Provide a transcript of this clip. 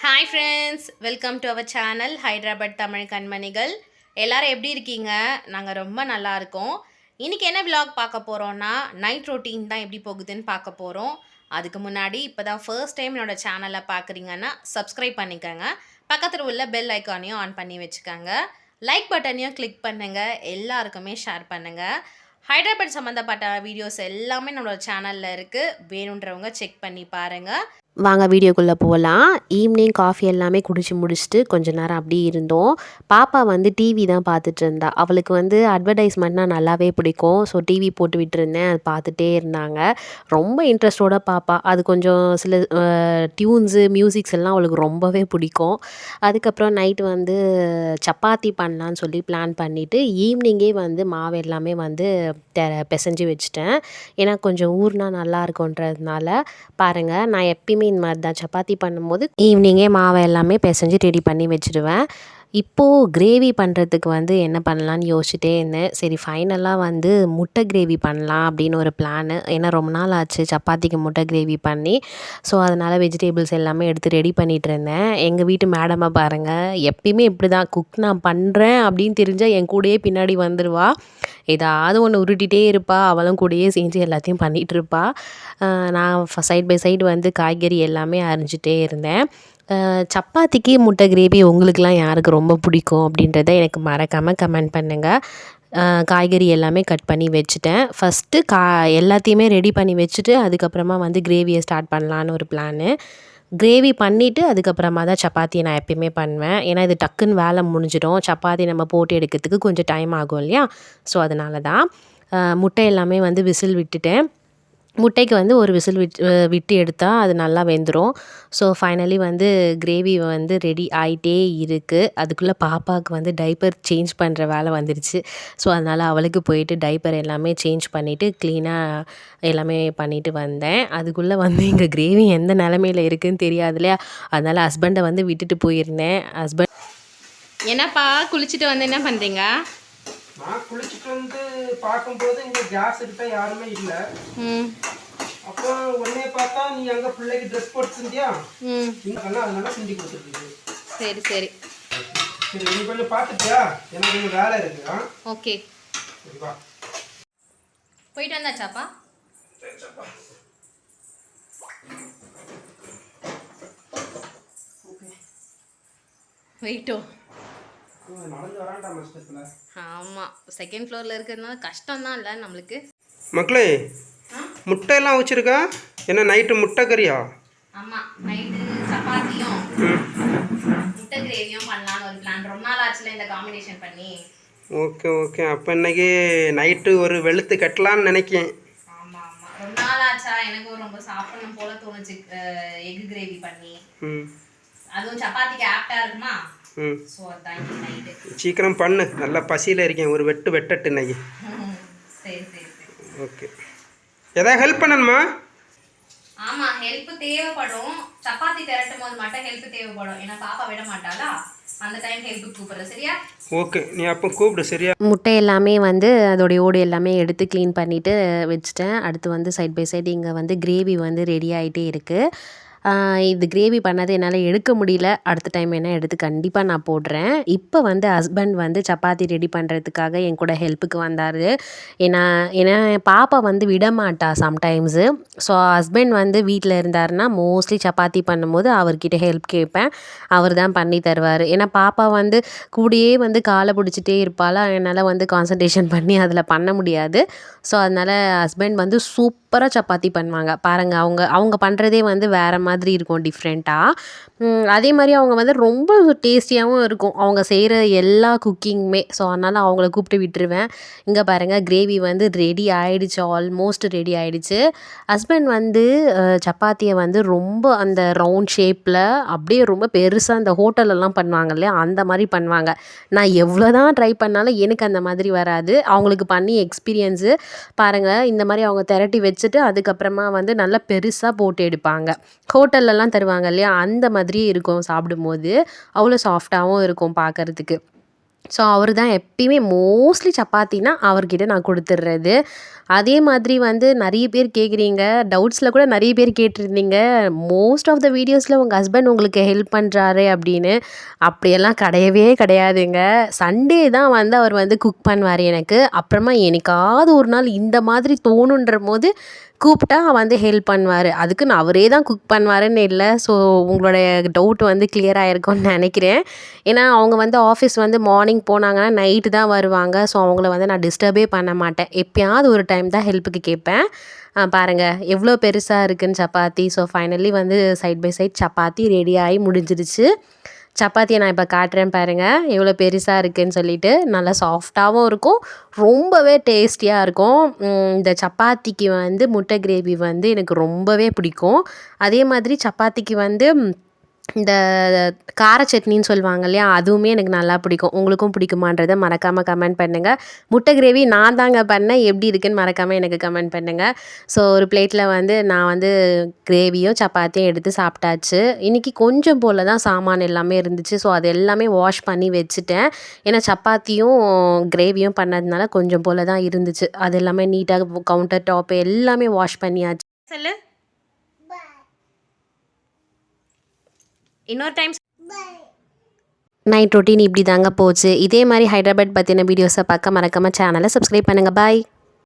Hi friends welcome to our channel Hyderabad Tamil கண்மணிகள் எல்லோரும் எப்படி இருக்கீங்க? நாங்கள் ரொம்ப நல்லா இருக்கோம். இன்றைக்கி என்ன விலாக் பார்க்க போகிறோன்னா நைட் ரொட்டீன் தான் எப்படி போகுதுன்னு பார்க்க போகிறோம் அதுக்கு முன்னாடி இப்போ தான் ஃபர்ஸ்ட் டைம் என்னோட சேனலை பார்க்குறீங்கன்னா சப்ஸ்கிரைப் பண்ணிக்கோங்க. பக்கத்தில் உள்ள பெல் ஐக்கானையும் ஆன் பண்ணி வச்சுக்கோங்க. லைக் பட்டனையும் கிளிக் பண்ணுங்கள் எல்லாருக்குமே ஷேர் பண்ணுங்கள் ஹைதராபாத் சம்மந்தப்பட்ட வீடியோஸ் எல்லாமே நம்மளோட சேனலில் இருக்குது வேணுன்றவங்க செக் பண்ணி பாருங்கள் வாங்க வீடியோக்குள்ளே போகலாம் ஈவினிங் காஃபி எல்லாமே குடிச்சு முடிச்சுட்டு கொஞ்ச நேரம் அப்படியே இருந்தோம். பாப்பா வந்து டிவி தான் பார்த்துட்டு இருந்தா. அவளுக்கு வந்து அட்வர்டைஸ்மெண்ட்னா நல்லாவே பிடிக்கும். ஸோ டிவி போட்டு விட்டுருந்தேன். அது பார்த்துட்டே இருந்தாங்க. ரொம்ப இன்ட்ரெஸ்டோட பாப்பா. அது கொஞ்சம் சில டியூன்ஸு மியூசிக்ஸ் எல்லாம் அவளுக்கு ரொம்பவே பிடிக்கும். அதுக்கப்புறம் நைட்டு வந்து சப்பாத்தி பண்ணலான்னு சொல்லி பிளான் பண்ணிவிட்டு ஈவினிங்கே வந்து மாவு எல்லாமே வந்து தெ பிசைஞ்சு வச்சுட்டேன். ஏன்னா கொஞ்சம் ஊர்னா நல்லா இருக்குன்றதுனால பாருங்கள் நான் எப்பயும் இந்த மாதிரி தான். சப்பாத்தி பண்ணும்போது ஈவினிங்கே மாவை எல்லாமே பிசைஞ்சு ரெடி பண்ணி வச்சுடுவேன் இப்போது கிரேவி பண்ணுறதுக்கு வந்து என்ன பண்ணலான்னு யோசிச்சுட்டே இருந்தேன். சரி ஃபைனலாக வந்து முட்டை கிரேவி பண்ணலாம் அப்படின்னு ஒரு பிளானு ஏன்னா ரொம்ப நாள் ஆச்சு சப்பாத்திக்கு முட்டை கிரேவி பண்ணி. ஸோ அதனால் வெஜிடபிள்ஸ் எல்லாமே எடுத்து ரெடி பண்ணிகிட்டு இருந்தேன். எங்கள் வீட்டு மேடமை பாருங்கள் எப்பயுமே இப்படி தான் குக் நான் பண்ணுறேன் அப்படின்னு தெரிஞ்சால் என் கூடயே பின்னாடி வந்துடுவா ஏதாவது ஒன்று உருட்டிகிட்டே இருப்பா. அவளும் கூடயே செஞ்சு எல்லாத்தையும் பண்ணிகிட்ருப்பா நான் சைட் பை சைடு வந்து காய்கறி எல்லாமே அரிஞ்சிட்டே இருந்தேன். சப்பாத்திக்கு முட்டை கிரேவி உங்களுக்குலாம் யாருக்கு ரொம்ப பிடிக்கும் அப்படின்றத எனக்கு மறக்காமல் கமெண்ட் பண்ணுங்கள் காய்கறி எல்லாமே கட் பண்ணி வச்சுட்டேன். ஃபஸ்ட்டு கா எல்லாத்தையுமே ரெடி பண்ணி வச்சுட்டு அதுக்கப்புறமா வந்து கிரேவியை ஸ்டார்ட் பண்ணலான்னு ஒரு பிளானு கிரேவி பண்ணிவிட்டு அதுக்கப்புறமா தான் சப்பாத்தியை நான் எப்பயுமே பண்ணுவேன். ஏன்னா இது டக்குன்னு வேலை முடிஞ்சிடும். சப்பாத்தி நம்ம போட்டு எடுக்கிறதுக்கு கொஞ்சம் டைம் ஆகும் இல்லையா? ஸோ அதனால தான் முட்டை எல்லாமே வந்து விசில் விட்டுட்டேன். முட்டைக்கு வந்து ஒரு விசில் விட்டு விட்டு எடுத்தால் அது நல்லா வெந்துடும் ஸோ ஃபைனலி வந்து கிரேவி வந்து ரெடி ஆகிட்டே இருக்குது அதுக்குள்ளே பாப்பாவுக்கு வந்து டைப்பர் சேஞ்ச் பண்ணுற வேலை வந்துடுச்சு ஸோ அதனால் அவளுக்கு போயிட்டு டைப்பர் எல்லாமே சேஞ்ச் பண்ணிவிட்டு க்ளீனாக எல்லாமே பண்ணிவிட்டு வந்தேன். அதுக்குள்ளே வந்து எங்கள் கிரேவி எந்த நிலமையில இருக்குதுன்னு தெரியாது இல்லையா? அதனால் ஹஸ்பண்டை வந்து விட்டுட்டு போயிருந்தேன். ஹஸ்பண்ட் என்னப்பா குளிச்சுட்டு வந்து என்ன பண்ணுறீங்க நான் குளிச்சுட்டு வந்து பார்க்கும்போது இங்க கேஸ் இருக்கா யாருமே இல்ல. ம். அப்போ உடனே பார்த்தா நீ அங்க பிள்ளைக்கு ட்ரெஸ் போட்டுருந்தியா? ம். இங்க அதெல்லாம் அதனால செஞ்சு கொடுத்துருக்கு சரி சரி. சரி நீ கொஞ்சம் பார்த்துட்டியா? எனக்கு கொஞ்சம் வேலை இருக்கு ஓகே. சரி வா. போயிட்டு வந்தாச்சாப்பா? வெயிட்டோ வரான்டா மஸ்டத்தில் ஆமாம் செகண்ட் ஃப்ளோரில் இருக்கிறதுனால கஷ்டம்தான் இல்லை நம்மளுக்கு. மக்களே முட்டை எல்லாம் வச்சிருக்கா? என்ன நைட்டு முட்டை கறியா ஆமாம் நைட்டு சப்பாத்தியும் முட்டை கிரேவியும் பண்ணலான்னு ஒரு பிளான் ரொம்ப நாள் ஆச்சுல இந்த காம்பினேஷன் பண்ணி. Okay okay. அப்போ இன்னைக்கு நைட்டு ஒரு வெளுத்து கட்டலான்னு நினைக்கேன். ஆமாம் ஆமாம் ரொம்ப நாள் ஆச்சா? எனக்கும் ரொம்ப சாப்பிடணும் போல தோணுச்சு எக் கிரேவி பண்ணி. ம். அதுவும் சப்பாத்திக்கு ஆப்டாக இருக்குமா? ஸோ அதான் இன்னைக்கு நைட்டு சீக்கிரம் பண்ணு. நல்லா பசியில் இருக்கேன். ஒரு வெட்டு வெட்டட்டு இன்னைக்கு. சரி சரி சரி. ஓகே. எதாவது ஹெல்ப் பண்ணணுமா? ஆமா ஹெல்ப் தேவைப்படும். சப்பாத்தி திரட்டும் போது மட்டும் ஹெல்ப் தேவைப்படும். ஏன்னா பாப்பா விட மாட்டாளா? அந்த டைம் ஹெல்ப் கூப்பிடுறேன். சரியா? ஓகே. நீ அப்போ கூப்பிடு. சரியா? முட்டை எல்லாமே வந்து அதோடைய ஓடு எல்லாமே எடுத்து க்ளீன் பண்ணிவிட்டு வச்சுட்டேன். அடுத்து வந்து சைட் பை சைடு இங்கே வந்து கிரேவி வந்து ரெடி ஆகிட்டே இருக்குது இது கிரேவி பண்ணது என்னால் எடுக்க முடியல. அடுத்த டைம் என்ன எடுத்து கண்டிப்பாக நான் போடுறேன். இப்போ வந்து ஹஸ்பண்ட் வந்து சப்பாத்தி ரெடி பண்ணுறதுக்காக என் கூட ஹெல்ப்புக்கு வந்தார். ஏன்னா ஏன்னா என் பாப்பா வந்து விடமாட்டா சம்டைம்ஸு ஸோ ஹஸ்பண்ட் வந்து வீட்டில் இருந்தாருன்னா மோஸ்ட்லி சப்பாத்தி பண்ணும்போது அவர்கிட்ட ஹெல்ப் கேட்பேன். அவர் தான் பண்ணி தருவார். ஏன்னா பாப்பா வந்து கூடயே வந்து காலை பிடிச்சிட்டே இருப்பாளா? என்னால் வந்து கான்சன்ட்ரேஷன் பண்ணி அதில் பண்ண முடியாது. ஸோ அதனால் ஹஸ்பண்ட் வந்து சூப் சூப்பராக சப்பாத்தி பண்ணுவாங்க. பாருங்கள் அவங்க அவங்க பண்ணுறதே வந்து வேறு மாதிரி இருக்கும் டிஃப்ரெண்ட்டாக அதே மாதிரி அவங்க வந்து ரொம்ப டேஸ்டியாகவும் இருக்கும். அவங்க செய்கிற எல்லா குக்கிங்குமே ஸோ அதனால் அவங்கள கூப்பிட்டு விட்டுருவேன். இங்கே பாருங்கள் கிரேவி வந்து ரெடி ஆகிடுச்சு ஆல்மோஸ்ட் ரெடி ஆகிடுச்சு ஹஸ்பண்ட் வந்து சப்பாத்தியை வந்து ரொம்ப அந்த ரவுண்ட் ஷேப்பில் அப்படியே ரொம்ப பெருசாக அந்த ஹோட்டலெல்லாம் பண்ணுவாங்க இல்லையா? அந்த மாதிரி பண்ணுவாங்க. நான் எவ்வளோ தான் ட்ரை பண்ணாலும் எனக்கு அந்த மாதிரி வராது. அவங்களுக்கு பண்ணி எக்ஸ்பீரியன்ஸு பாருங்கள் இந்த மாதிரி அவங்க திரட்டி வச்சுட்டு அதுக்கப்புறமா வந்து நல்லா பெருசாக போட்டு எடுப்பாங்க. ஹோட்டல்லலாம் தருவாங்க இல்லையா? அந்த மாதிரியே இருக்கும் சாப்பிடும்போது. அவ்வளோ சாஃப்டாகவும் இருக்கும் பார்க்கறதுக்கு ஸோ அவர் தான் எப்பயுமே மோஸ்ட்லி சப்பாத்தினா அவர்கிட்ட நான் கொடுத்துட்றது அதே மாதிரி வந்து நிறைய பேர் கேட்குறீங்க டவுட்ஸில் கூட நிறைய பேர் கேட்டிருந்தீங்க. மோஸ்ட் ஆஃப் த வீடியோஸில் உங்கள் ஹஸ்பண்ட் உங்களுக்கு ஹெல்ப் பண்ணுறாரு அப்படின்னு. அப்படியெல்லாம் கிடையவே கிடையாதுங்க. சண்டே தான் வந்து அவர் வந்து குக் பண்ணுவார் எனக்கு. அப்புறமா எனக்காவது ஒரு நாள் இந்த மாதிரி தோணுன்ற போது கூப்பிட்டா வந்து ஹெல்ப் பண்ணுவார். அதுக்குன்னு அவரே தான் குக் பண்ணுவாருன்னு இல்லை. ஸோ உங்களுடைய டவுட் வந்து கிளியர் ஆகிருக்கும்னு நினைக்கிறேன். ஏன்னா அவங்க வந்து ஆஃபீஸ் வந்து மார்னிங் போனாங்கன்னா நைட்டு தான் வருவாங்க. ஸோ அவங்கள வந்து நான் டிஸ்டர்பே பண்ண மாட்டேன். எப்பயாவது ஒரு டைம் தான் ஹெல்ப்புக்கு கேட்பேன். பாருங்கள் எவ்வளோ பெருசாக இருக்குன்னு சப்பாத்தி. ஸோ ஃபைனலி வந்து சைட் பை சைட் சப்பாத்தி ரெடி ஆகி முடிஞ்சிருச்சு. சப்பாத்தியை நான் இப்போ காட்டுறேன் பாருங்கள் எவ்வளோ பெருசாக இருக்குன்னு சொல்லிட்டு நல்லா சாஃப்டாகவும் இருக்கும். ரொம்பவே டேஸ்டியாக இருக்கும். இந்த சப்பாத்திக்கு வந்து முட்டை கிரேவி வந்து எனக்கு ரொம்பவே பிடிக்கும். அதே மாதிரி சப்பாத்திக்கு வந்து இந்த கார சட்னின்னு சொல்லுவாங்க இல்லையா அதுவுமே எனக்கு நல்லா பிடிக்கும். உங்களுக்கும் பிடிக்குமான்றதை மறக்காமல் கமெண்ட் பண்ணுங்கள் முட்டை கிரேவி நான் தாங்க பண்ணேன். எப்படி இருக்குன்னு மறக்காமல் எனக்கு கமெண்ட் பண்ணுங்கள் ஸோ ஒரு பிளேட்டில் வந்து நான் வந்து கிரேவியும் சப்பாத்தியும் எடுத்து சாப்பிட்டாச்சு. இன்றைக்கி கொஞ்சம் போல் தான் சாமான் எல்லாமே இருந்துச்சு. ஸோ அது எல்லாமே வாஷ் பண்ணி வச்சுட்டேன். ஏன்னா சப்பாத்தியும் கிரேவியும் பண்ணதுனால கொஞ்சம் போல் தான் இருந்துச்சு. அது எல்லாமே நீட்டாக கவுண்டர் டாப் எல்லாமே வாஷ் பண்ணியாச்சு. சொல்லு. இன்னொரு டைம் நைட் ரொட்டீன் இப்படி தாங்க போச்சு. இதே மாதிரி ஹைதராபாத் பற்றின வீடியோஸை பார்க்க மறக்காமல் சேனலை சப்ஸ்கிரைப் பண்ணுங்கள் பாய்